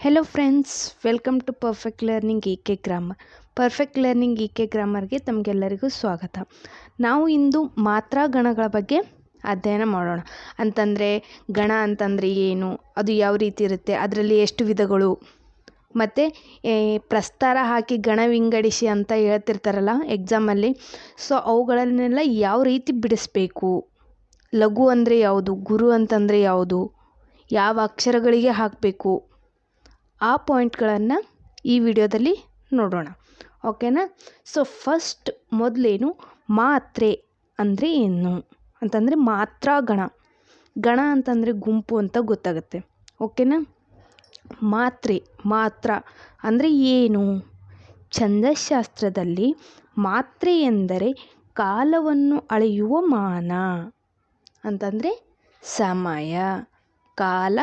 Hello friends welcome to perfect learning E K grammar perfect learning E K ಗ್ರಾಮರ್ಗೆ ತಮಗೆಲ್ಲರಿಗೂ ಸ್ವಾಗತ. ನಾವು ಇಂದು ಮಾತ್ರ ಗಣಗಳ ಬಗ್ಗೆ ಅಧ್ಯಯನ ಮಾಡೋಣ. ಅಂತಂದರೆ, ಗಣ ಅಂತಂದರೆ ಏನು, ಅದು ಯಾವ ರೀತಿ ಇರುತ್ತೆ, ಅದರಲ್ಲಿ ಎಷ್ಟು ವಿಧಗಳು, ಮತ್ತು ಪ್ರಸ್ತಾರ ಹಾಕಿ ಗಣ ವಿಂಗಡಿಸಿ ಅಂತ ಹೇಳ್ತಿರ್ತಾರಲ್ಲ ಎಕ್ಸಾಮಲ್ಲಿ ಸೊ ಅವುಗಳನ್ನೆಲ್ಲ ಯಾವ ರೀತಿ ಬಿಡಿಸ್ಬೇಕು, ಲಘು ಅಂದರೆ ಯಾವುದು, ಗುರು ಅಂತಂದರೆ ಯಾವುದು, ಯಾವ ಅಕ್ಷರಗಳಿಗೆ ಹಾಕಬೇಕು ಆ ಪಾಯಿಂಟ್ಗಳನ್ನು ಈ ವಿಡಿಯೋದಲ್ಲಿ ನೋಡೋಣ. ಓಕೆನಾ? ಸೊ ಫಸ್ಟ್ ಮೊದಲೇನು? ಮಾತ್ರೆ ಅಂದರೆ ಏನು? ಅಂತಂದರೆ ಮಾತ್ರ ಗಣ. ಗಣ ಅಂತಂದರೆ ಗುಂಪು ಅಂತ ಗೊತ್ತಾಗುತ್ತೆ. ಓಕೆನಾ? ಮಾತ್ರೆ, ಮಾತ್ರ ಅಂದರೆ ಏನು? ಛಂದಶಾಸ್ತ್ರದಲ್ಲಿ ಮಾತ್ರೆ ಎಂದರೆ ಕಾಲವನ್ನು ಅಳೆಯುವ ಮಾನ. ಅಂತಂದರೆ ಸಮಯ, ಕಾಲ,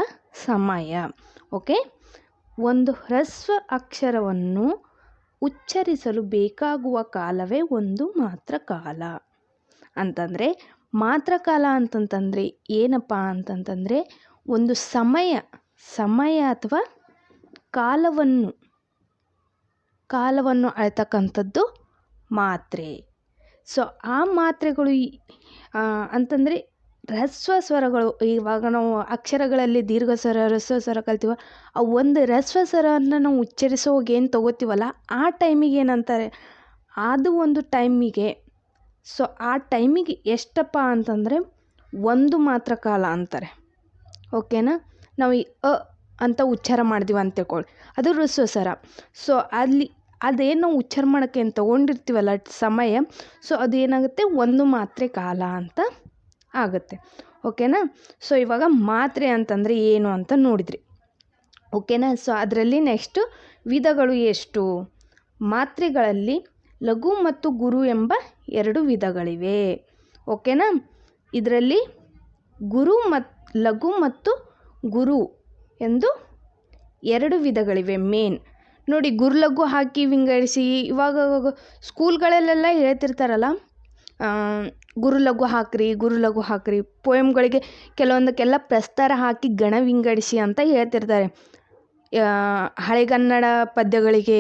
ಸಮಯ. ಓಕೆ? ಒಂದು ಹ್ರಸ್ವ ಅಕ್ಷರವನ್ನು ಉಚ್ಚರಿಸಲು ಬೇಕಾಗುವ ಕಾಲವೇ ಒಂದು ಮಾತ್ರ ಕಾಲ. ಅಂತಂದರೆ ಮಾತ್ರ ಕಾಲ ಅಂತಂತಂದರೆ ಏನಪ್ಪ ಅಂತಂತಂದರೆ ಒಂದು ಸಮಯ ಸಮಯ ಅಥವಾ ಕಾಲವನ್ನು ಕಾಲವನ್ನು ಅಳತಕ್ಕಂಥದ್ದು ಮಾತ್ರೆ. ಸೊ ಆ ಮಾತ್ರೆಗಳು ಅಂತಂದರೆ ಹ್ರಸ್ವ ಸ್ವರಗಳು ಇವಾಗ ನಾವು ಅಕ್ಷರಗಳಲ್ಲಿ ದೀರ್ಘ ಸ್ವರ ಹ್ರಸ್ವ ಸ್ವರ ಕಲ್ತೀವ ಆ ಒಂದು ಹ್ರಸ್ವ ಸ್ವರವನ್ನು ನಾವು ಉಚ್ಚರಿಸೋವಾಗ ಏನು ತೊಗೋತೀವಲ್ಲ, ಆ ಟೈಮಿಗೆ ಏನಂತಾರೆ, ಅದು ಒಂದು ಟೈಮಿಗೆ, ಸೊ ಆ ಟೈಮಿಗೆ ಎಷ್ಟಪ್ಪ ಅಂತಂದರೆ, ಒಂದು ಮಾತ್ರ ಕಾಲ ಅಂತಾರೆ. ಓಕೆನಾ? ನಾವು ಈ ಅ ಅಂತ ಉಚ್ಚಾರ ಮಾಡಿದೀವಿ ಅಂತ ತಿಳ್ಕೊಳ್ಳಿ ಅದು ಹ್ರಸ್ವ ಸ್ವರ ಸೊ ಅಲ್ಲಿ ಅದೇನು ನಾವು ಉಚ್ಚಾರ ಮಾಡೋಕ್ಕೆ ಏನು ತೊಗೊಂಡಿರ್ತೀವಲ್ಲ, ಸಮಯ, ಸೊ ಅದೇನಾಗುತ್ತೆ, ಒಂದು ಮಾತ್ರೆ ಕಾಲ ಅಂತ ಆಗುತ್ತೆ. ಓಕೆನಾ? ಸೊ ಇವಾಗ ಮಾತ್ರೆ ಅಂತಂದರೆ ಏನು ಅಂತ ನೋಡಿದ್ರಿ. ಓಕೆನಾ? ಸೊ ಅದರಲ್ಲಿ ನೆಕ್ಸ್ಟು ವಿಧಗಳು ಎಷ್ಟು? ಮಾತ್ರೆಗಳಲ್ಲಿ ಲಘು ಮತ್ತು ಗುರು ಎಂಬ ಎರಡು ವಿಧಗಳಿವೆ. ಓಕೆನಾ? ಇದರಲ್ಲಿ ಗುರು ಮತ್ತು ಲಘು ಮತ್ತು ಗುರು ಎಂದು ಎರಡು ವಿಧಗಳಿವೆ ಮೇನ್ ನೋಡಿ, ಗುರು ಲಘು ಹಾಕಿ ವಿಂಗಡಿಸಿ, ಇವಾಗ ಸ್ಕೂಲ್ಗಳಲ್ಲೆಲ್ಲ ಹೇಳ್ತಿರ್ತಾರಲ್ಲ ಗುರು ಲಘು ಹಾಕ್ರಿ, ಗುರು ಲಘು ಹಾಕ್ರಿ. ಪೋಯಮ್ಗಳಿಗೆ ಕೆಲವೊಂದಕ್ಕೆಲ್ಲ ಪ್ರಸ್ತಾರ ಹಾಕಿ ಗಣ ವಿಂಗಡಿಸಿ ಅಂತ ಹೇಳ್ತಿರ್ತಾರೆ. ಹಳೆಗನ್ನಡ ಪದ್ಯಗಳಿಗೆ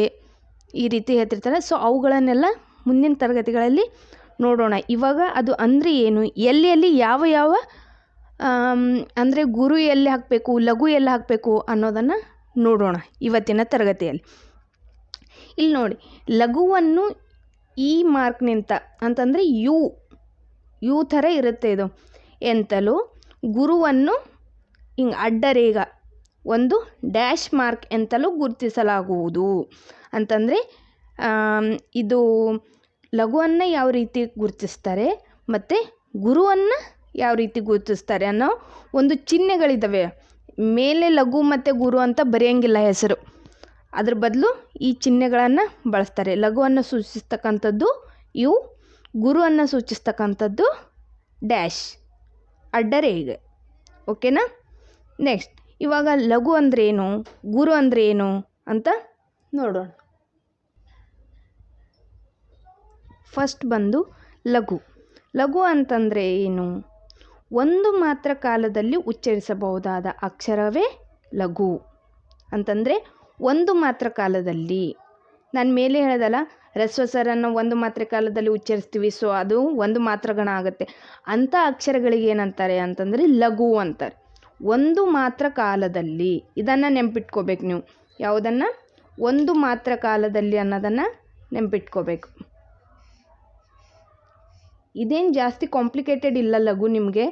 ಈ ರೀತಿ ಹೇಳ್ತಿರ್ತಾರೆ. ಸೊ ಅವುಗಳನ್ನೆಲ್ಲ ಮುಂದಿನ ತರಗತಿಗಳಲ್ಲಿ ನೋಡೋಣ. ಇವಾಗ ಅದು ಅಂದರೆ ಏನು? ಎಲ್ಲಿ ಎಲ್ಲಿ, ಯಾವ ಯಾವ ಅಂದರೆ ಗುರು ಎಲ್ಲಿ ಹಾಕಬೇಕು, ಲಘು ಎಲ್ಲಿ ಹಾಕಬೇಕು ಅನ್ನೋದನ್ನು ನೋಡೋಣ ಇವತ್ತಿನ ತರಗತಿಯಲ್ಲಿ. ಇಲ್ಲಿ ನೋಡಿ, ಲಘುವನ್ನು ಈ ಮಾರ್ಕ್ನಿಂತ ಅಂತಂದರೆ ಯು ಯು ಥರ ಇರುತ್ತೆ ಇದು. ಎಂತಲೂ? ಗುರುವನ್ನು ಹಿಂಗೆ ಅಡ್ಡರೇಗ, ಒಂದು ಡ್ಯಾಶ್ ಮಾರ್ಕ್ ಎಂತಲೂ ಗುರುತಿಸಲಾಗುವುದು. ಅಂತಂದರೆ ಇದು ಲಘುವನ್ನು ಯಾವ ರೀತಿ ಗುರುತಿಸ್ತಾರೆ, ಮತ್ತು ಗುರುವನ್ನು ಯಾವ ರೀತಿ ಗುರುತಿಸ್ತಾರೆ ಅನ್ನೋ ಒಂದು ಚಿಹ್ನೆಗಳಿದ್ದಾವೆ ಮೇಲೆ ಲಘು ಮತ್ತು ಗುರು ಅಂತ ಬರೆಯೋಂಗಿಲ್ಲ ಹೆಸರು. ಅದ್ರ ಬದಲು ಈ ಚಿಹ್ನೆಗಳನ್ನು ಬಳಸ್ತಾರೆ. ಲಘುವನ್ನು ಸೂಚಿಸ್ತಕ್ಕಂಥದ್ದು ಇವು ಗುರುವನ್ನು ಸೂಚಿಸ್ತಕ್ಕಂಥದ್ದು ಡ್ಯಾಶ್, ಅಡ್ಡರೇಗೆ. ಓಕೆನಾ? ನೆಕ್ಸ್ಟ್, ಇವಾಗ ಲಘು ಅಂದರೆ ಏನು ಗುರು ಅಂದರೆ ಏನು ಅಂತ ನೋಡೋಣ. ಫಸ್ಟ್ ಬಂದು ಲಘು. ಲಘು ಅಂತಂದರೆ ಏನು? ಒಂದು ಮಾತ್ರ ಕಾಲದಲ್ಲಿ ಉಚ್ಚರಿಸಬಹುದಾದ ಅಕ್ಷರವೇ ಲಘು. ಅಂತಂದರೆ ಒಂದು ಮಾತ್ರ ಕಾಲದಲ್ಲಿ. ನಾನು ಮೇಲೆ ಹೇಳೋದಲ್ಲ, ರಸ್ವ ಸರನ್ನು ಒಂದು ಮಾತ್ರ ಕಾಲದಲ್ಲಿ ಉಚ್ಚರಿಸ್ತೀವಿ. ಸೊ ಅದು ಒಂದು ಮಾತ್ರ ಗಣ ಆಗುತ್ತೆ. ಅಂಥ ಅಕ್ಷರಗಳಿಗೆ ಏನಂತಾರೆ ಅಂತಂದರೆ ಲಘು ಅಂತಾರೆ. ಒಂದು ಮಾತ್ರ ಕಾಲದಲ್ಲಿ ಇದನ್ನು ನೆನ್ಪಿಟ್ಕೋಬೇಕು ನೀವು. ಯಾವುದನ್ನು? ಒಂದು ಮಾತ್ರ ಕಾಲದಲ್ಲಿ ಅನ್ನೋದನ್ನು ನೆನ್ಪಿಟ್ಕೋಬೇಕು. ಇದೇನು ಜಾಸ್ತಿ ಕಾಂಪ್ಲಿಕೇಟೆಡ್ ಇಲ್ಲ ಲಘು ನಿಮಗೆ.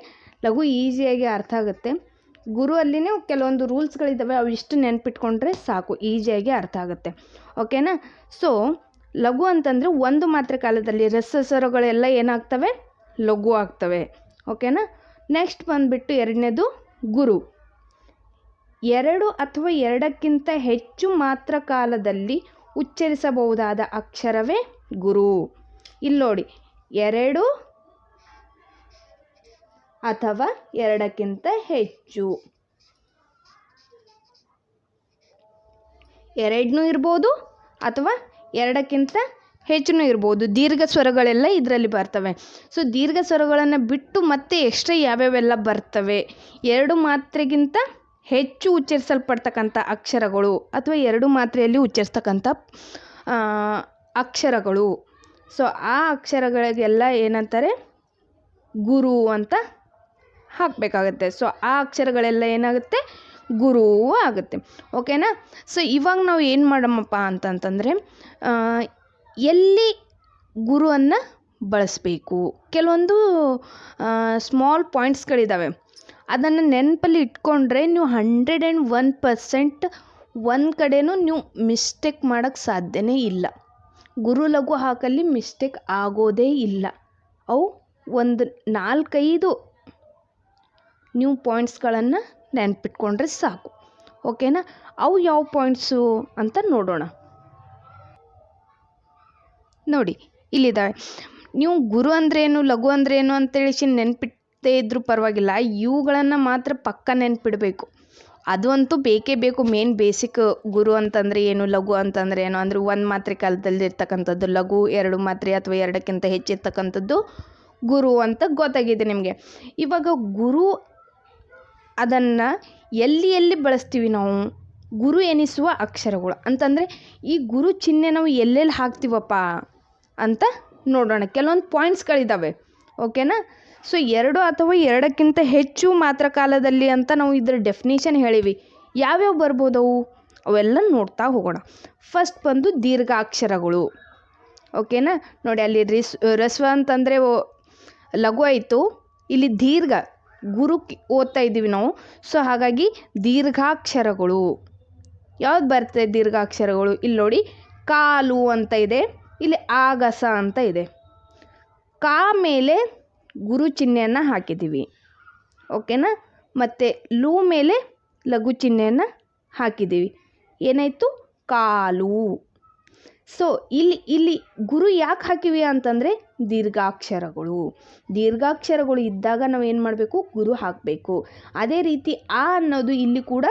ಲಘು ಈಸಿಯಾಗಿ ಅರ್ಥ ಆಗುತ್ತೆ. ಗುರು ಅಲ್ಲಿನೇ ಕೆಲವೊಂದು ರೂಲ್ಸ್ಗಳಿದ್ದಾವೆ, ಅವು ಇಷ್ಟು ನೆನ್ಪಿಟ್ಕೊಂಡ್ರೆ ಸಾಕು ಈಸಿಯಾಗಿ ಅರ್ಥ ಆಗುತ್ತೆ. ಓಕೆನಾ? ಸೊ ಲಘು ಅಂತಂದರೆ ಒಂದು ಮಾತ್ರ ಕಾಲದಲ್ಲಿ ರಸಸ್ವರಗಳೆಲ್ಲ ಏನಾಗ್ತವೆ? ಲಘು ಆಗ್ತವೆ. ಓಕೆನಾ? ನೆಕ್ಸ್ಟ್ ಬಂದುಬಿಟ್ಟು ಎರಡನೇದು ಗುರು. ಎರಡು ಅಥವಾ ಎರಡಕ್ಕಿಂತ ಹೆಚ್ಚು ಮಾತ್ರ ಕಾಲದಲ್ಲಿ ಉಚ್ಚರಿಸಬಹುದಾದ ಅಕ್ಷರವೇ ಗುರು. ಇಲ್ಲಿ ನೋಡಿ ಎರಡು ಅಥವಾ ಎರಡಕ್ಕಿಂತ ಹೆಚ್ಚು. ಎರಡನ್ನೂ ಇರ್ಬೋದು ಅಥವಾ ಎರಡಕ್ಕಿಂತ ಹೆಚ್ಚು ಇರ್ಬೋದು. ದೀರ್ಘ ಸ್ವರಗಳೆಲ್ಲ ಇದರಲ್ಲಿ ಬರ್ತವೆ. ಸೊ ದೀರ್ಘ ಸ್ವರಗಳನ್ನು ಬಿಟ್ಟು ಮತ್ತೆ ಎಕ್ಸ್ಟ್ರಾ ಯಾವ್ಯಾವೆಲ್ಲ ಬರ್ತವೆ? ಎರಡು ಮಾತ್ರೆಗಿಂತ ಹೆಚ್ಚು ಉಚ್ಚರಿಸಲ್ಪಡ್ತಕ್ಕಂಥ ಅಕ್ಷರಗಳು ಅಥವಾ ಎರಡು ಮಾತ್ರೆಯಲ್ಲಿ ಉಚ್ಚರಿಸ್ತಕ್ಕಂಥ ಅಕ್ಷರಗಳು. ಸೊ ಆ ಅಕ್ಷರಗಳಿಗೆಲ್ಲ ಏನಂತಾರೆ? ಗುರು ಅಂತ ಹಾಕಬೇಕಾಗತ್ತೆ. ಸೊ ಆ ಅಕ್ಷರಗಳೆಲ್ಲ ಏನಾಗುತ್ತೆ? ಗುರು ಆಗುತ್ತೆ. ಓಕೆನಾ ಸೊ ಇವಾಗ ನಾವು ಏನು ಮಾಡಮಪ್ಪ ಅಂತಂತಂದರೆ ಎಲ್ಲಿ ಗುರುವನ್ನು ಬಳಸಬೇಕು? ಕೆಲವೊಂದು ಸ್ಮಾಲ್ ಪಾಯಿಂಟ್ಸ್ಗಳಿದ್ದಾವೆ ಅದನ್ನು ನೆನಪಲ್ಲಿ ಇಟ್ಕೊಂಡ್ರೆ ನೀವು ಹಂಡ್ರೆಡ್ ಆ್ಯಂಡ್ ಒನ್ ಪರ್ಸೆಂಟ್ ಒಂದು ಕಡೆನೂ ನೀವು ಮಿಸ್ಟೇಕ್ ಮಾಡೋಕ್ಕೆ ಸಾಧ್ಯನೇ ಇಲ್ಲ. ಗುರು ಲಘು ಹಾಕಲ್ಲಿ ಮಿಸ್ಟೇಕ್ ಆಗೋದೇ ಇಲ್ಲ. ಅವು ಒಂದು ನಾಲ್ಕೈದು ನೀವು ಪಾಯಿಂಟ್ಸ್ಗಳನ್ನು ನೆನಪಿಟ್ಕೊಂಡ್ರೆ ಸಾಕು. ಓಕೆನಾ ಅವು ಯಾವ ಪಾಯಿಂಟ್ಸು ಅಂತ ನೋಡೋಣ. ನೋಡಿ ಇಲ್ಲಿದ್ದಾವೆ ನೀವು ಗುರು ಅಂದ್ರೇನು, ಲಘು ಅಂದ್ರೇನು ಅಂತೇಳಿ ನೆನ್ಪಿಟ್ಟೇ ಇದ್ದರೂ ಪರವಾಗಿಲ್ಲ. ಇವುಗಳನ್ನು ಮಾತ್ರ ಪಕ್ಕ ನೆನ್ಪಿಡಬೇಕು. ಅದು ಅಂತೂ ಬೇಕೇ ಬೇಕು. ಮೇನ್ ಬೇಸಿಕ್ ಗುರು ಅಂತಂದರೆ ಏನು, ಲಘು ಅಂತಂದರೆ ಏನು? ಅಂದರೆ ಒಂದು ಮಾತ್ರೆ ಕಾಲದಲ್ಲಿ ಇರ್ತಕ್ಕಂಥದ್ದು, ಲಘು ಎರಡು ಮಾತ್ರೆ ಅಥವಾ ಎರಡಕ್ಕಿಂತ ಹೆಚ್ಚಿರ್ತಕ್ಕಂಥದ್ದು ಗುರು ಅಂತ ಗೊತ್ತಾಗಿದೆ ನಿಮಗೆ. ಇವಾಗ ಗುರು ಅದನ್ನು ಎಲ್ಲಿ ಎಲ್ಲಿ ಬಳಸ್ತೀವಿ ನಾವು? ಗುರು ಎನಿಸುವ ಅಕ್ಷರಗಳು. ಅಂತಂದರೆ ಈ ಗುರು ಚಿಹ್ನೆ ನಾವು ಎಲ್ಲೆಲ್ಲಿ ಹಾಕ್ತೀವಪ್ಪ ಅಂತ ನೋಡೋಣ. ಕೆಲವೊಂದು ಪಾಯಿಂಟ್ಸ್ಗಳಿದ್ದಾವೆ ಓಕೆನಾ ಸೊ ಎರಡು ಅಥವಾ ಎರಡಕ್ಕಿಂತ ಹೆಚ್ಚು ಮಾತ್ರ ಕಾಲದಲ್ಲಿ ಅಂತ ನಾವು ಇದರ ಡೆಫಿನೇಷನ್ ಹೇಳಿವಿ. ಯಾವ್ಯಾವ ಬರ್ಬೋದವು? ಅವೆಲ್ಲ ನೋಡ್ತಾ ಹೋಗೋಣ. ಫಸ್ಟ್ ಬಂದು ದೀರ್ಘಾಕ್ಷರಗಳು. ಓಕೆನಾ ನೋಡಿ, ಅಲ್ಲಿ ರಿಸ್, ರಸ್ವ ಅಂತಂದರೆ ಲಘು ಆಯಿತು. ಇಲ್ಲಿ ದೀರ್ಘ. ಗುರು ಓದ್ತಾ ಇದ್ದೀವಿ ನಾವು. ಸೊ ಹಾಗಾಗಿ ದೀರ್ಘಾಕ್ಷರಗಳು. ಯಾವ್ದು ಬರ್ತದೆ ದೀರ್ಘಾಕ್ಷರಗಳು? ಇಲ್ಲಿ ನೋಡಿ, ಕಾಲು ಅಂತ ಇದೆ, ಇಲ್ಲಿ ಆಗಸ ಅಂತ ಇದೆ. ಕಾ ಮೇಲೆ ಗುರು ಚಿಹ್ನೆಯನ್ನು ಹಾಕಿದ್ದೀವಿ. ಓಕೆನಾ? ಮತ್ತು ಲೂ ಮೇಲೆ ಲಘು ಚಿಹ್ನೆಯನ್ನು ಹಾಕಿದ್ದೀವಿ. ಏನಾಯಿತು? ಕಾಲು. ಸೊ ಇಲ್ಲಿ ಇಲ್ಲಿ ಗುರು ಯಾಕೆ ಹಾಕಿವಿ ಅಂತಂದರೆ ದೀರ್ಘಾಕ್ಷರಗಳು. ದೀರ್ಘಾಕ್ಷರಗಳು ಇದ್ದಾಗ ನಾವು ಏನು ಮಾಡಬೇಕು? ಗುರು ಹಾಕಬೇಕು. ಅದೇ ರೀತಿ ಆ ಅನ್ನೋದು ಇಲ್ಲಿ ಕೂಡ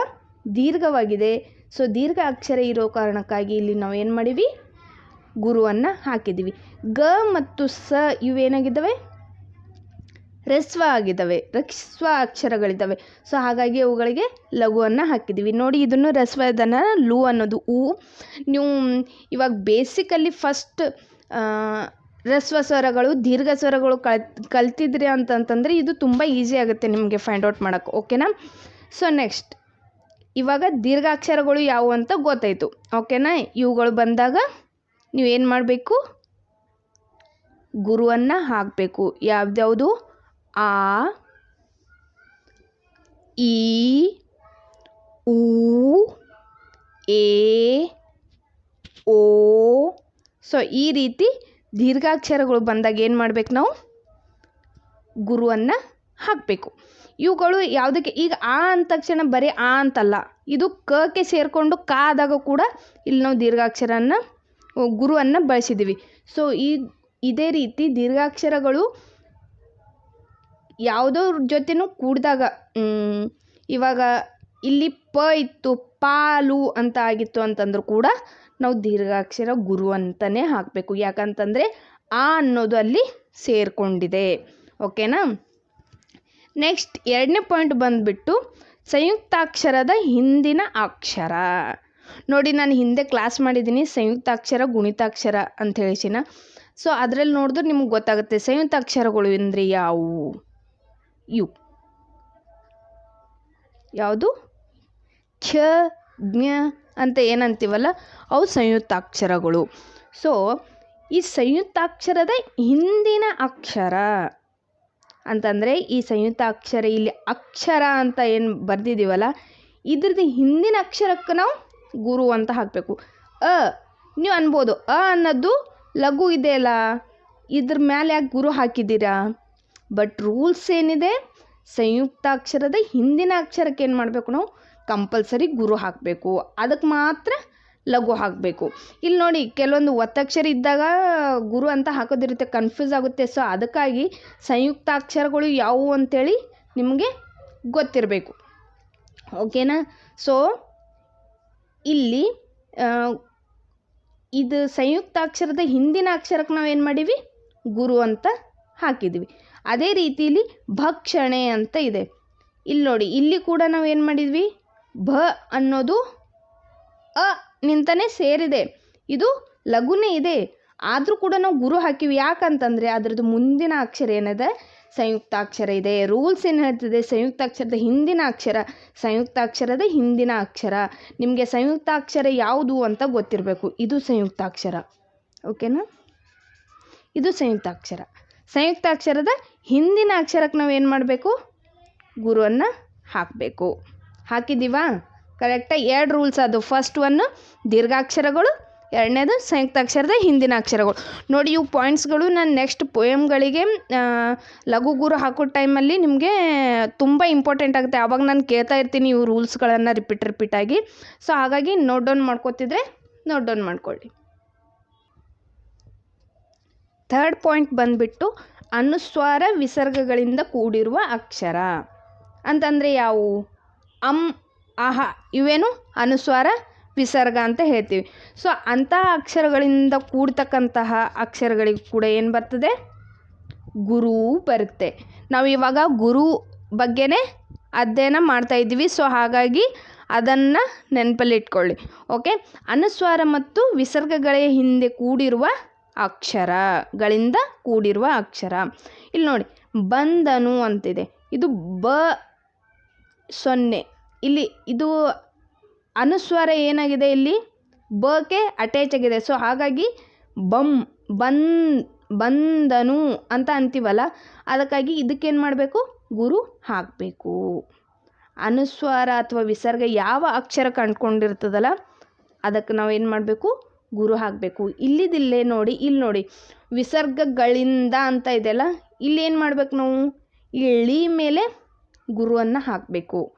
ದೀರ್ಘವಾಗಿದೆ. ಸೊ ದೀರ್ಘ ಅಕ್ಷರ ಇರೋ ಕಾರಣಕ್ಕಾಗಿ ಇಲ್ಲಿ ನಾವು ಏನು ಮಾಡೀವಿ? ಗುರುವನ್ನು ಹಾಕಿದ್ದೀವಿ ಗ ಮತ್ತು ಸ ಇವೇನಾಗಿದ್ದಾವೆ ರಸ್ವ ಆಗಿದ್ದಾವೆ, ರಕ್ಷಿಸುವ ಅಕ್ಷರಗಳಿದ್ದಾವೆ. ಸೊ ಹಾಗಾಗಿ ಅವುಗಳಿಗೆ ಲಘುವನ್ನು ಹಾಕಿದ್ದೀವಿ. ನೋಡಿ, ಇದನ್ನು ರಸ್ವ ಇದನ್ನು ಲು ಅನ್ನೋದು. ಊ. ನೀವು ಇವಾಗ ಬೇಸಿಕಲ್ಲಿ ಫಸ್ಟ್ ರಸ್ವ ಸ್ವರಗಳು, ದೀರ್ಘ ಸ್ವರಗಳು ಕಲ್, ಕಲ್ತಿದ್ರಿ ಅಂತಂತಂದರೆ ಇದು ತುಂಬ ಈಸಿ ಆಗುತ್ತೆ ನಿಮಗೆ ಫೈಂಡ್ ಔಟ್ ಮಾಡೋಕ್ಕೆ ಓಕೆನಾ ಸೊ ನೆಕ್ಸ್ಟ್ ಇವಾಗ ದೀರ್ಘಾಕ್ಷರಗಳು ಯಾವುವು ಅಂತ ಗೊತ್ತಾಯಿತು. ಓಕೆನಾ ಇವುಗಳು ಬಂದಾಗ ನೀವು ಏನು ಮಾಡಬೇಕು? ಗುರುವನ್ನು ಹಾಕಬೇಕು. ಯಾವ್ದ್ಯಾವುದು? ಆ, ಈ ಊ ಎ, ಓ. ಸೊ ಈ ರೀತಿ ದೀರ್ಘಾಕ್ಷರಗಳು ಬಂದಾಗ ಏನು ಮಾಡ್ಬೇಕು ನಾವು? ಗುರುವನ್ನು ಹಾಕಬೇಕು. ಇವುಗಳು ಯಾವುದಕ್ಕೆ? ಈಗ ಆ ಅಂದ ತಕ್ಷಣ ಬರೀ ಆ ಅಂತಲ್ಲ. ಇದು ಕಕ್ಕೆ ಸೇರಿಕೊಂಡು ಕ ಆದಾಗ ಕೂಡ ಇಲ್ಲಿ ನಾವು ದೀರ್ಘಾಕ್ಷರನ ಗುರುವನ್ನು ಬಳಸಿದ್ದೀವಿ. ಸೊ ಈ, ಇದೇ ರೀತಿ ದೀರ್ಘಾಕ್ಷರಗಳು ಯಾವುದೋ ಜೊತೆನೂ ಕೂಡಿದಾಗ ಇವಾಗ ಇಲ್ಲಿ ಪ ಇತ್ತು, ಪಾಲು ಅಂತ ಆಗಿತ್ತು ಅಂತಂದ್ರೂ ಕೂಡ ನಾವು ದೀರ್ಘಾಕ್ಷರ ಗುರು ಅಂತಲೇ ಹಾಕಬೇಕು. ಯಾಕಂತಂದರೆ ಆ ಅನ್ನೋದು ಅಲ್ಲಿ ಸೇರಿಕೊಂಡಿದೆ. ಓಕೆನಾ? ನೆಕ್ಸ್ಟ್ ಎರಡನೇ ಪಾಯಿಂಟ್ ಬಂದುಬಿಟ್ಟು ಸಂಯುಕ್ತಾಕ್ಷರದ ಹಿಂದಿನ ಅಕ್ಷರ. ನೋಡಿ, ನಾನು ಹಿಂದೆ ಕ್ಲಾಸ್ ಮಾಡಿದ್ದೀನಿ ಸಂಯುಕ್ತಾಕ್ಷರ, ಗುಣಿತಾಕ್ಷರ ಅಂತ ಹೇಳಿಸಿನ ಸೊ, ಅದರಲ್ಲಿ ನೋಡಿದ್ರೆ ನಿಮ್ಗೆ ಗೊತ್ತಾಗುತ್ತೆ, ಸಂಯುಕ್ತಾಕ್ಷರಗಳು ಅಂದರೆ ಯಾವುವು ಇವು ಯಾವುದು? ಛ ಜ್ಞ ಅಂತ ಏನಂತೀವಲ್ಲ, ಅವು ಸಂಯುಕ್ತಾಕ್ಷರಗಳು. ಸೊ ಈ ಸಂಯುಕ್ತಾಕ್ಷರದ ಹಿಂದಿನ ಅಕ್ಷರ ಅಂತಂದರೆ, ಈ ಸಂಯುಕ್ತಾಕ್ಷರ ಇಲ್ಲಿ ಅಕ್ಷರ ಅಂತ ಏನು ಬರೆದಿದ್ದೀವಲ್ಲ, ಇದ್ರದ್ದು ಹಿಂದಿನ ಅಕ್ಷರಕ್ಕೆ ನಾವು ಗುರು ಅಂತ ಹಾಕಬೇಕು. ಅ, ನೀವು ಅನ್ಬೋದು, ಅ ಅನ್ನೋದು ಲಘು ಇದೆಯಲ್ಲ, ಇದ್ರ ಮೇಲೆ ಯಾಕೆ ಗುರು ಹಾಕಿದ್ದೀರಾ? ಬಟ್ ರೂಲ್ಸ್ ಏನಿದೆ? ಸಂಯುಕ್ತಾಕ್ಷರದ ಹಿಂದಿನ ಅಕ್ಷರಕ್ಕೆ ಏನು ಮಾಡಬೇಕು ನಾವು? ಕಂಪಲ್ಸರಿ ಗುರು ಹಾಕಬೇಕು. ಅದಕ್ಕೆ ಮಾತ್ರ ಲಘು ಹಾಕಬೇಕು. ಇಲ್ಲಿ ನೋಡಿ, ಕೆಲವೊಂದು ಒತ್ತಕ್ಷರ ಇದ್ದಾಗ ಗುರು ಅಂತ ಹಾಕೋದಿರುತ್ತೆ ಕನ್ಫ್ಯೂಸ್ ಆಗುತ್ತೆ. ಸೊ ಅದಕ್ಕಾಗಿ ಸಂಯುಕ್ತಾಕ್ಷರಗಳು ಯಾವುವು ಅಂತೇಳಿ ನಿಮಗೆ ಗೊತ್ತಿರಬೇಕು. ಓಕೆನಾ ಸೊ ಇಲ್ಲಿ ಇದು ಸಂಯುಕ್ತಾಕ್ಷರದ ಹಿಂದಿನ ಅಕ್ಷರಕ್ಕೆ ನಾವು ಏನು ಮಾಡೀವಿ? ಗುರು ಅಂತ ಹಾಕಿದ್ವಿ. ಅದೇ ರೀತಿಯಲ್ಲಿ ಭಕ್ಷಣೆ ಅಂತ ಇದೆ. ಇಲ್ಲಿ ನೋಡಿ, ಇಲ್ಲಿ ಕೂಡ ನಾವು ಏನು ಮಾಡಿದ್ವಿ? ಭ ಅನ್ನೋದು ಅ ನಿಂತನೇ ಸೇರಿದೆ. ಇದು ಲಘುನೇ ಇದೆ. ಆದರೂ ಕೂಡ ನಾವು ಗುರು ಹಾಕಿವಿ. ಯಾಕಂತಂದರೆ ಅದರದ್ದು ಮುಂದಿನ ಅಕ್ಷರ ಏನಿದೆ? ಸಂಯುಕ್ತಾಕ್ಷರ ಇದೆ. ರೂಲ್ಸ್ ಏನು ಹೇಳ್ತಿದೆ? ಸಂಯುಕ್ತಾಕ್ಷರದ ಹಿಂದಿನ ಅಕ್ಷರ, ಸಂಯುಕ್ತಾಕ್ಷರದ ಹಿಂದಿನ ಅಕ್ಷರ. ನಿಮಗೆ ಸಂಯುಕ್ತಾಕ್ಷರ ಯಾವುದು ಅಂತ ಗೊತ್ತಿರಬೇಕು. ಇದು ಸಂಯುಕ್ತಾಕ್ಷರ. ಓಕೆನಾ? ಇದು ಸಂಯುಕ್ತಾಕ್ಷರ. ಸಂಯುಕ್ತಾಕ್ಷರದ ಹಿಂದಿನ ಅಕ್ಷರಕ್ಕೆ ನಾವು ಏನು ಮಾಡಬೇಕು? ಗುರುವನ್ನು ಹಾಕಬೇಕು. ಹಾಕಿದ್ದೀವಾ? ಕರೆಕ್ಟಾಗಿ ಎರಡು ರೂಲ್ಸ್ ಅದು. ಫಸ್ಟ್ ಒನ್ನು ದೀರ್ಘಾಕ್ಷರಗಳು, ಎರಡನೇದು ಸಂಯುಕ್ತಾಕ್ಷರದ ಹಿಂದಿನ ಅಕ್ಷರಗಳು. ನೋಡಿ, ಇವು ಪಾಯಿಂಟ್ಸ್ಗಳು ನಾನು ನೆಕ್ಸ್ಟ್ ಪೊಯಮ್ಗಳಿಗೆ ಲಘು ಗುರು ಹಾಕೋ ಟೈಮಲ್ಲಿ ನಿಮಗೆ ತುಂಬ ಇಂಪಾರ್ಟೆಂಟ್ ಆಗುತ್ತೆ. ಆವಾಗ ನಾನು ಕೇಳ್ತಾ ಇರ್ತೀನಿ ಇವು ರೂಲ್ಸ್ಗಳನ್ನು ರಿಪೀಟ್ ರಿಪೀಟಾಗಿ ಸೊ ಹಾಗಾಗಿ ನೋಟ್ ಡೌನ್ ಮಾಡ್ಕೋತಿದ್ರೆ ನೋಟ್ ಡೌನ್ ಮಾಡ್ಕೊಳ್ಳಿ. ಥರ್ಡ್ ಪಾಯಿಂಟ್ ಬಂದುಬಿಟ್ಟು ಅನುಸ್ವಾರ ವಿಸರ್ಗಗಳಿಂದ ಕೂಡಿರುವ ಅಕ್ಷರ. ಅಂತಂದರೆ ಯಾವುವು? ಅಂ, ಅಹ, ಇವೇನು? ಅನುಸ್ವಾರ ವಿಸರ್ಗ ಅಂತ ಹೇಳ್ತೀವಿ. ಸೊ ಅಂತಹ ಅಕ್ಷರಗಳಿಂದ ಕೂಡ್ತಕ್ಕಂತಹ ಅಕ್ಷರಗಳಿಗೆ ಕೂಡ ಏನು ಬರ್ತದೆ? ಗುರು ಬರುತ್ತೆ. ನಾವು ಇವಾಗ ಗುರು ಬಗ್ಗೆನೇ ಅಧ್ಯಯನ ಮಾಡ್ತಾ ಇದ್ದೀವಿ. ಸೊ ಹಾಗಾಗಿ ಅದನ್ನು ನೆನಪಲ್ಲಿಟ್ಕೊಳ್ಳಿ ಓಕೆ ಅನುಸ್ವಾರ ಮತ್ತು ವಿಸರ್ಗಗಳ ಹಿಂದೆ ಕೂಡಿರುವ ಅಕ್ಷರಗಳಿಂದ ಕೂಡಿರುವ ಅಕ್ಷರ. ಇಲ್ಲಿ ನೋಡಿ ಬಂದನು ಅಂತಿದೆ. ಇದು ಬ ಸೊನ್ನೆ. ಇಲ್ಲಿ ಇದು ಅನುಸ್ವಾರ ಏನಾಗಿದೆ ಇಲ್ಲಿ? ಬಕ್ಕೆ ಅಟ್ಯಾಚ್ ಆಗಿದೆ. ಸೊ ಹಾಗಾಗಿ ಬಂ ಬನ್ ಬಂದನು ಅಂತ ಅಂತೀವಲ್ಲ, ಅದಕ್ಕಾಗಿ ಇದಕ್ಕೇನು ಮಾಡಬೇಕು? ಗುರು ಹಾಕಬೇಕು. ಅನುಸ್ವಾರ ಅಥವಾ ವಿಸರ್ಗ ಯಾವ ಅಕ್ಷರ ಕಂಡುಕೊಂಡಿರ್ತದಲ್ಲ, ಅದಕ್ಕೆ ನಾವು ಏನು ಮಾಡಬೇಕು? ಗುರು ಹಾಕಬೇಕು. ಇಲ್ಲಿದಿಲ್ಲೇ ನೋಡಿ ಇಲ್ಲಿ ನೋಡಿ. ವಿಸರ್ಗಗಳಿಂದ ಅಂತ ಇದೆಯಲ್ಲ ಇಲ್ಲೇನು ಮಾಡ್ಬೇಕು ನಾವು? ಇಳಿ ಮೇಲೆ ಗುರುವನ್ನು ಹಾಕಬೇಕು.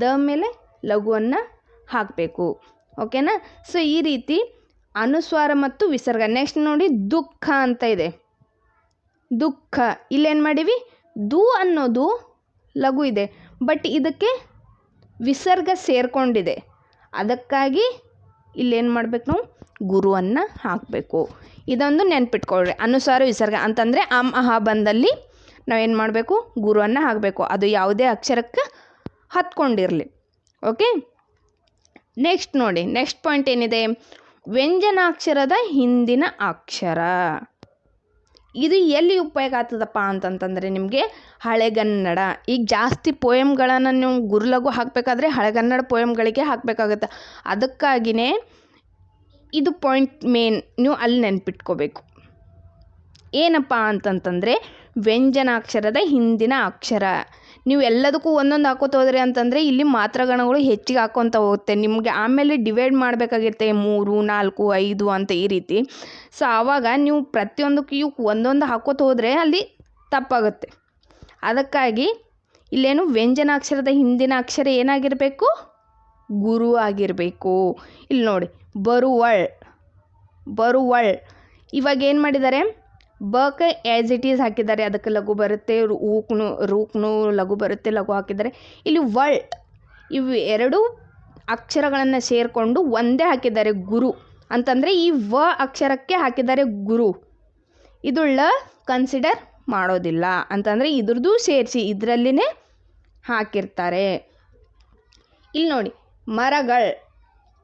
ದ ಮೇಲೆ ಲಘುವನ್ನು ಹಾಕಬೇಕು. ಓಕೆನಾ? ಸೊ, ಈ ರೀತಿ ಅನುಸ್ವಾರ ಮತ್ತು ವಿಸರ್ಗ. ನೆಕ್ಸ್ಟ್ ನೋಡಿ, ದುಃಖ ಅಂತ ಇದೆ. ದುಃಖ. ಇಲ್ಲೇನು ಮಾಡೀವಿ? ದು ಅನ್ನೋದು ಲಘು ಇದೆ. ಬಟ್ ಇದಕ್ಕೆ ವಿಸರ್ಗ ಸೇರಿಕೊಂಡಿದೆ. ಅದಕ್ಕಾಗಿ ಇಲ್ಲೇನು ಮಾಡ್ಬೇಕು ನಾವು? ಗುರುವನ್ನು ಹಾಕಬೇಕು. ಇದೊಂದು ನೆನ್ಪಿಟ್ಕೊಳ್ರಿ. ಅನುಸಾರ ವಿಸರ್ಗ ಅಂತಂದರೆ ಅಮ್ ಅಹ ಬಂದಲ್ಲಿ ನಾವೇನು ಮಾಡಬೇಕು? ಗುರುವನ್ನು ಹಾಕಬೇಕು. ಅದು ಯಾವುದೇ ಅಕ್ಷರಕ್ಕೆ ಹತ್ಕೊಂಡಿರಲಿ. ಓಕೆ? ನೆಕ್ಸ್ಟ್ ನೋಡಿ. ನೆಕ್ಸ್ಟ್ ಪಾಯಿಂಟ್ ಏನಿದೆ? ವ್ಯಂಜನಾಕ್ಷರದ ಹಿಂದಿನ ಅಕ್ಷರ. ಇದು ಎಲ್ಲಿ ಉಪಯೋಗ ಆಗ್ತದಪ್ಪ ಅಂತಂತಂದರೆ ನಿಮಗೆ ಹಳೆಗನ್ನಡ. ಈಗ ಜಾಸ್ತಿ ಪೋಯಮ್ಗಳನ್ನು ನೀವು ಗುರುಲಗು ಹಾಕಬೇಕಾದ್ರೆ ಹಳೆಗನ್ನಡ ಪೋಯಮ್ಗಳಿಗೆ ಹಾಕಬೇಕಾಗುತ್ತೆ. ಅದಕ್ಕಾಗಿಯೇ ಇದು ಪಾಯಿಂಟ್ ಮೇನ್ ನೀವು ಅಲ್ಲಿ ನೆನ್ಪಿಟ್ಕೋಬೇಕು. ಏನಪ್ಪ ಅಂತಂತಂದರೆ ವ್ಯಂಜನಾಕ್ಷರದ ಹಿಂದಿನ ಅಕ್ಷರ. ನೀವು ಎಲ್ಲದಕ್ಕೂ ಒಂದೊಂದು ಹಾಕೋತ ಹೋದ್ರಿ ಅಂತಂದರೆ ಇಲ್ಲಿ ಮಾತ್ರಗಣಗಳು ಹೆಚ್ಚಿಗೆ ಹಾಕ್ಕೊತ ಹೋಗುತ್ತೆ. ನಿಮಗೆ ಆಮೇಲೆ ಡಿವೈಡ್ ಮಾಡಬೇಕಾಗಿರುತ್ತೆ ಮೂರು, ನಾಲ್ಕು, ಐದು ಅಂತ ಈ ರೀತಿ. ಸೊ ಆವಾಗ ನೀವು ಪ್ರತಿಯೊಂದಕ್ಕೂ ಒಂದೊಂದು ಹಾಕೋತ ಹೋದರೆ ಅಲ್ಲಿ ತಪ್ಪಾಗುತ್ತೆ. ಅದಕ್ಕಾಗಿ ಇಲ್ಲೇನು ವ್ಯಂಜನಾಕ್ಷರದ ಹಿಂದಿನ ಅಕ್ಷರ ಏನಾಗಿರಬೇಕು? ಗುರು ಆಗಿರಬೇಕು. ಇಲ್ಲಿ ನೋಡಿ ಬರುವಳ್ ಬರುವಳ್. ಇವಾಗ ಏನು ಮಾಡಿದ್ದಾರೆ ಬಕ್ ಆ್ಯಸ್ ಇಟ್ ಈಸ್ ಹಾಕಿದ್ದಾರೆ. ಅದಕ್ಕೆ ಲಘು ಬರುತ್ತೆ, ಊಕ್ನು, ರೂಕ್ನು, ಲಘು ಬರುತ್ತೆ, ಲಘು ಹಾಕಿದ್ದಾರೆ. ಇಲ್ಲಿ ವಳ್, ಇವು ಎರಡು ಅಕ್ಷರಗಳನ್ನು ಸೇರಿಕೊಂಡು ಒಂದೇ ಹಾಕಿದ್ದಾರೆ ಗುರು. ಅಂತಂದರೆ ಈ ವ ಅಕ್ಷರಕ್ಕೆ ಹಾಕಿದ್ದಾರೆ ಗುರು. ಇದು ಕನ್ಸಿಡರ್ ಮಾಡೋದಿಲ್ಲ. ಅಂತಂದರೆ ಇದ್ರದ್ದು ಸೇರಿಸಿ, ಇದರಲ್ಲಿನೇ ಹಾಕಿರ್ತಾರೆ. ಇಲ್ಲಿ ನೋಡಿ ಮರಗಳು.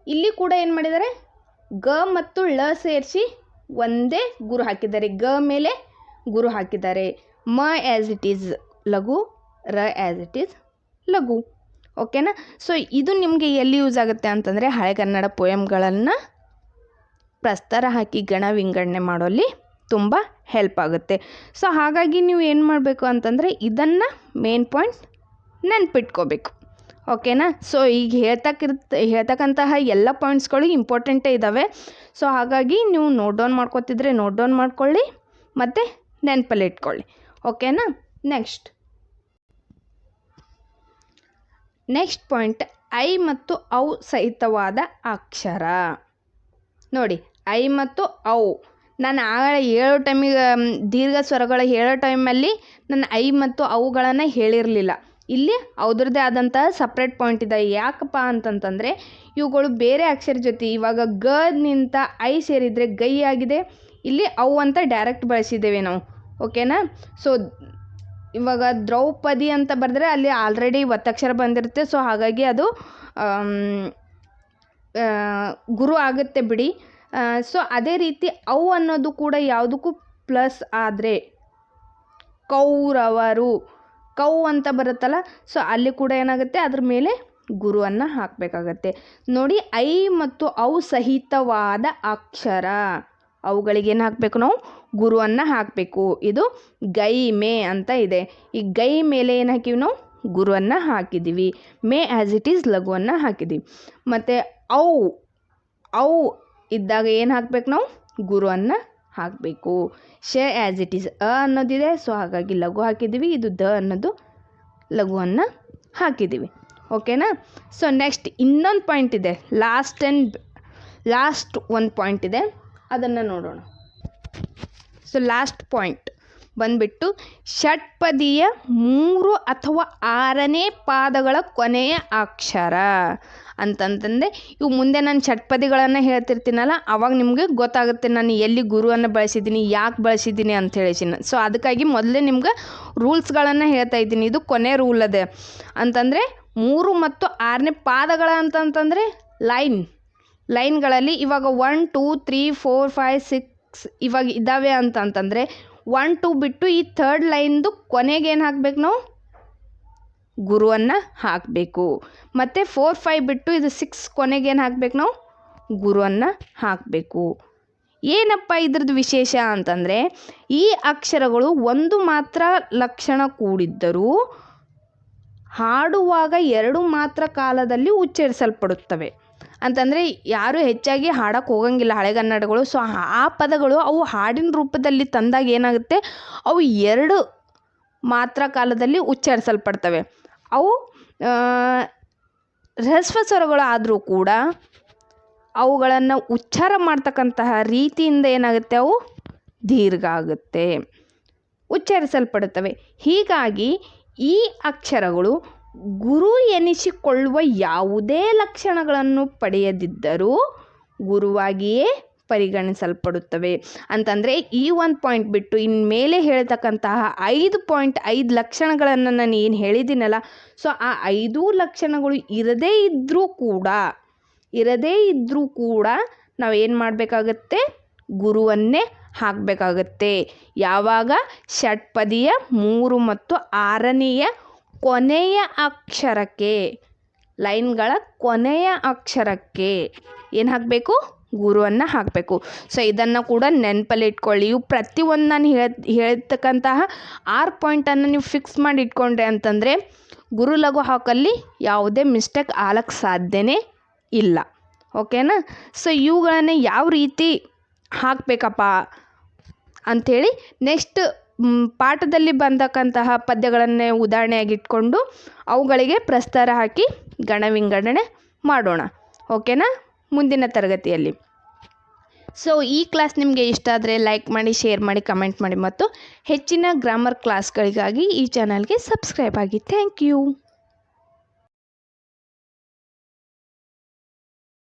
ಇಲ್ಲಿ ಕೂಡ ಏನು ಮಾಡಿದ್ದಾರೆ? ಗ ಮತ್ತು ಳ ಸೇರಿಸಿ ಒಂದೇ ಗುರು ಹಾಕಿದ್ದಾರೆ. ಗ ಮೇಲೆ ಗುರು ಹಾಕಿದ್ದಾರೆ. ಮ ಆ್ಯಸ್ ಇಟ್ ಈಸ್ ಲಘು, ರ ಆ್ಯಸ್ ಇಟ್ ಈಸ್ ಲಘು. ಓಕೆನಾ ಸೊ ಇದು ನಿಮಗೆ ಎಲ್ಲಿ ಯೂಸ್ ಆಗುತ್ತೆ ಅಂತಂದರೆ ಹಳೆಗನ್ನಡ ಪೋಯಮ್ಗಳನ್ನು ಪ್ರಸ್ತಾರ ಹಾಕಿ ಗಣ ವಿಂಗಡಣೆ ಮಾಡೋಲ್ಲಿ ತುಂಬ ಹೆಲ್ಪ್ ಆಗುತ್ತೆ. ಸೊ ಹಾಗಾಗಿ ನೀವು ಏನು ಮಾಡಬೇಕು ಅಂತಂದರೆ ಇದನ್ನು ಮೇನ್ ಪಾಯಿಂಟ್ ನೆನ್ಪಿಟ್ಕೋಬೇಕು. ಓಕೆನಾ? ಸೊ ಈಗ ಹೇಳ್ತಕ್ಕಿರ್ತ ಹೇಳ್ತಕ್ಕಂತಹ ಎಲ್ಲ ಪಾಯಿಂಟ್ಸ್ಗಳು ಇಂಪಾರ್ಟೆಂಟೇ ಇದ್ದಾವೆ ಸೊ ಹಾಗಾಗಿ ನೀವು ನೋಟ್ ಡೌನ್ ಮಾಡ್ಕೊತಿದ್ರೆ ನೋಟ್ ಡೌನ್ ಮಾಡ್ಕೊಳ್ಳಿ, ಮತ್ತು ನೆನಪಲ್ಲಿ ಇಟ್ಕೊಳ್ಳಿ. ಓಕೆನಾ? ನೆಕ್ಸ್ಟ್ ನೆಕ್ಸ್ಟ್ ಪಾಯಿಂಟ್ ಐ ಮತ್ತು ಔ ಸಹಿತವಾದ ಅಕ್ಷರ. ನೋಡಿ, ಐ ಮತ್ತು ಔ. ನಾನು ಆ ಹೇಳೋ ಟೈಮಿಗೆ ದೀರ್ಘ ಸ್ವರಗಳ ಹೇಳೋ ಟೈಮಲ್ಲಿ ನಾನು ಐ ಮತ್ತು ಅವುಗಳನ್ನು ಹೇಳಿರಲಿಲ್ಲ. ಇಲ್ಲಿ ಅವ್ರದ್ದೇ ಆದಂತಹ ಸಪ್ರೇಟ್ ಪಾಯಿಂಟ್ ಇದೆ. ಯಾಕಪ್ಪ ಅಂತಂತಂದರೆ, ಇವುಗಳು ಬೇರೆ ಅಕ್ಷರ ಜೊತೆ ಇವಾಗ ಗ ನಿಂತ ಐ ಸೇರಿದರೆ ಗೈ ಆಗಿದೆ. ಇಲ್ಲಿ ಅವು ಅಂತ ಡೈರೆಕ್ಟ್ ಬಳಸಿದ್ದೇವೆ ನಾವು. ಓಕೆನಾ ಸೊ ಇವಾಗ ದ್ರೌಪದಿ ಅಂತ ಬರೆದ್ರೆ ಅಲ್ಲಿ ಆಲ್ರೆಡಿ ಒತ್ತಕ್ಷರ ಬಂದಿರುತ್ತೆ. ಸೊ ಹಾಗಾಗಿ ಅದು ಗುರು ಆಗುತ್ತೆ ಬಿಡಿ. ಸೊ ಅದೇ ರೀತಿ ಅವು ಅನ್ನೋದು ಕೂಡ ಯಾವುದಕ್ಕೂ ಪ್ಲಸ್ ಆದರೆ ಕೌರವರು. ಕೌ ಅಂತ ಬರುತ್ತಲ್ಲ ಸೊ ಅಲ್ಲಿ ಕೂಡ ಏನಾಗುತ್ತೆ? ಅದ್ರ ಮೇಲೆ ಗುರುವನ್ನು ಹಾಕಬೇಕಾಗತ್ತೆ. ನೋಡಿ, ಐ ಮತ್ತು ಅವು ಸಹಿತವಾದ ಅಕ್ಷರ. ಅವುಗಳಿಗೆ ಏನು ಹಾಕಬೇಕು ನಾವು? ಗುರುವನ್ನು ಹಾಕಬೇಕು. ಇದು ಗೈ ಮೇ ಅಂತ ಇದೆ. ಈ ಗೈ ಮೇಲೆ ಏನು ಹಾಕಿವಿ ನಾವು? ಗುರುವನ್ನು ಹಾಕಿದ್ದೀವಿ ಮೇ ಆ್ಯಸ್ ಇಟ್ ಈಸ್ ಲಘುವನ್ನು ಹಾಕಿದ್ದೀವಿ ಮತ್ತು ಔ ಔ ಇದ್ದಾಗ ಏನು ಹಾಕಬೇಕು ನಾವು? ಗುರುವನ್ನು ಹಾಕಬೇಕು. ಶೇ ಆ್ಯಸ್ ಇಟ್ ಈಸ್ ಅ ಅನ್ನೋದಿದೆ ಸೊ ಹಾಗಾಗಿ ಲಘು ಹಾಕಿದ್ದೀವಿ. ಇದು ದ ಅನ್ನೋದು ಲಘುವನ್ನು ಹಾಕಿದ್ದೀವಿ. ಓಕೆನಾ ಸೊ ನೆಕ್ಸ್ಟ್ ಇನ್ನೊಂದು ಪಾಯಿಂಟ್ ಇದೆ. ಲಾಸ್ಟ್ ಆ್ಯಂಡ್ ಲಾಸ್ಟ್ ಒಂದು ಪಾಯಿಂಟ್ ಇದೆ. ಅದನ್ನು ನೋಡೋಣ. ಸೊ ಲಾಸ್ಟ್ ಪಾಯಿಂಟ್ ಬಂದ್ಬಿಟ್ಟು ಷಟ್ಪದಿಯ ಮೂರು ಅಥವಾ ಆರನೇ ಪಾದಗಳ ಕೊನೆಯ ಅಕ್ಷರ. ಅಂತಂತಂದರೆ ಇವು ಮುಂದೆ ನಾನು ಷಟ್ಪದಿಗಳನ್ನು ಹೇಳ್ತಿರ್ತೀನಲ್ಲ, ಅವಾಗ ನಿಮಗೆ ಗೊತ್ತಾಗುತ್ತೆ ನಾನು ಎಲ್ಲಿ ಗುರುವನ್ನು ಬಳಸಿದ್ದೀನಿ, ಯಾಕೆ ಬಳಸಿದ್ದೀನಿ ಅಂತ ಹೇಳಿ ಸೊ ಅದಕ್ಕಾಗಿ ಮೊದಲೇ ನಿಮ್ಗೆ ರೂಲ್ಸ್ಗಳನ್ನು ಹೇಳ್ತಾ ಇದ್ದೀನಿ. ಇದು ಕೊನೆ ರೂಲ್ ಅದೇ. ಅಂತಂದರೆ, ಮೂರು ಮತ್ತು ಆರನೇ ಪಾದಗಳ ಅಂತಂತಂದರೆ, ಲೈನ್. ಲೈನ್ಗಳಲ್ಲಿ ಇವಾಗ one, two, three, four, five, six ಇವಾಗ ಇದ್ದಾವೆ ಅಂತಂತಂದರೆ, ಒನ್, ಟು ಬಿಟ್ಟು ಈ ಥರ್ಡ್ ಲೈನ್ದು ಕೊನೆಗೆ ಏನು ಹಾಕ್ಬೇಕು ನಾವು? ಗುರುವನ್ನು ಹಾಕಬೇಕು. ಮತ್ತು ಫೋರ್ ಫೈವ್ ಬಿಟ್ಟು ಇದು ಸಿಕ್ಸ್ ಕೊನೆಗೆ ಏನು ಹಾಕ್ಬೇಕು ನಾವು? ಗುರುವನ್ನು ಹಾಕಬೇಕು. ಏನಪ್ಪ ಇದ್ರದ್ದು ವಿಶೇಷ ಅಂತಂದರೆ, ಈ ಅಕ್ಷರಗಳು ಒಂದು ಮಾತ್ರ ಲಕ್ಷಣ ಕೂಡಿದ್ದರೂ ಹಾಡುವಾಗ ಎರಡು ಮಾತ್ರ ಕಾಲದಲ್ಲಿ ಉಚ್ಚರಿಸಲ್ಪಡುತ್ತವೆ. ಅಂತಂದರೆ ಯಾರು ಹೆಚ್ಚಾಗಿ ಹಾಡಕ್ಕೆ ಹೋಗಂಗಿಲ್ಲ ಹಳೆಗನ್ನಡಗಳು ಸೊ ಆ ಪದಗಳು ಅವು ಹಾಡಿನ ರೂಪದಲ್ಲಿ ತಂದಾಗ ಏನಾಗುತ್ತೆ? ಅವು ಎರಡು ಮಾತ್ರ ಕಾಲದಲ್ಲಿ ಉಚ್ಚರಿಸಲ್ಪಡ್ತವೆ. ಅವು ಹ್ರಸ್ವ ಸ್ವರಗಳು ಆದರೂ ಕೂಡ ಅವುಗಳನ್ನು ಉಚ್ಚಾರ ಮಾಡ್ತಕ್ಕಂತಹ ರೀತಿಯಿಂದ ಏನಾಗುತ್ತೆ? ಅವು ದೀರ್ಘ ಆಗುತ್ತೆ ಉಚ್ಚರಿಸಲ್ಪಡುತ್ತವೆ. ಹೀಗಾಗಿ ಈ ಅಕ್ಷರಗಳು ಗುರು ಎನಿಸಿಕೊಳ್ಳುವ ಯಾವುದೇ ಲಕ್ಷಣಗಳನ್ನು ಪಡೆಯದಿದ್ದರೂ ಗುರುವಾಗಿಯೇ ಪರಿಗಣಿಸಲ್ಪಡುತ್ತವೆ. ಅಂತಂದರೆ ಈ ಒಂದು ಪಾಯಿಂಟ್ ಬಿಟ್ಟು ಇನ್ನು ಮೇಲೆ ಹೇಳ್ತಕ್ಕಂತಹ ಐದು ಪಾಯಿಂಟ್ ಐದು ಲಕ್ಷಣಗಳನ್ನು ನಾನು ಏನು ಹೇಳಿದ್ದೀನಲ್ಲ ಸೊ ಆ ಐದೂ ಲಕ್ಷಣಗಳು ಇರದೇ ಇದ್ದರೂ ಕೂಡ, ಇರದೇ ಇದ್ದರೂ ಕೂಡ ನಾವು ಏನು ಮಾಡಬೇಕಾಗತ್ತೆ? ಗುರುವನ್ನೇ ಹಾಕಬೇಕಾಗತ್ತೆ. ಯಾವಾಗ? ಷಟ್ಪದಿಯ ಮೂರು ಮತ್ತು ಆರನೆಯ ಕೊನೆಯ ಅಕ್ಷರಕ್ಕೆ, ಲೈನ್ಗಳ ಕೊನೆಯ ಅಕ್ಷರಕ್ಕೆ ಏನು ಹಾಕಬೇಕು? ಗುರುವನ್ನು ಹಾಕಬೇಕು. ಸೊ ಇದನ್ನು ಕೂಡ ನೆನಪಲ್ಲಿ ಇಟ್ಕೊಳ್ಳಿ. ಇವು ಪ್ರತಿಯೊಂದು ನಾನು ಹೇಳ, ಹೇಳ್ತಕ್ಕಂತಹ ಆರು ಪಾಯಿಂಟನ್ನು ನೀವು ಫಿಕ್ಸ್ ಮಾಡಿ ಇಟ್ಕೊಂಡ್ರೆ ಅಂತಂದರೆ, ಗುರು ಲಘು ಹಾಕಲ್ಲಿ ಯಾವುದೇ ಮಿಸ್ಟೇಕ್ ಆಗಕ್ಕೆ ಸಾಧ್ಯನೇ ಇಲ್ಲ. ಓಕೆನಾ ಸೊ ಇವುಗಳನ್ನು ಯಾವ ರೀತಿ ಹಾಕಬೇಕಪ್ಪ ಅಂಥೇಳಿ ನೆಕ್ಸ್ಟ್ ಪಾಠದಲ್ಲಿ ಬಂದಕ್ಕಂತಹ ಪದ್ಯಗಳನ್ನೇ ಉದಾಹರಣೆಯಾಗಿಟ್ಕೊಂಡು ಅವುಗಳಿಗೆ ಪ್ರಸ್ತಾರ ಹಾಕಿ ಗಣ ವಿಂಗಡಣೆ ಮಾಡೋಣ ಓಕೆನಾ ಮುಂದಿನ ತರಗತಿಯಲ್ಲಿ. ಸೊ ಈ ಕ್ಲಾಸ್ ನಿಮಗೆ ಇಷ್ಟ ಆದರೆ ಲೈಕ್ ಮಾಡಿ ಶೇರ್ ಮಾಡಿ ಕಮೆಂಟ್ ಮಾಡಿ ಮತ್ತು ಹೆಚ್ಚಿನ ಗ್ರಾಮರ್ ಕ್ಲಾಸ್ಗಳಿಗಾಗಿ ಈ ಚಾನಲ್ಗೆ ಸಬ್ಸ್ಕ್ರೈಬ್ ಆಗಿ. Thank you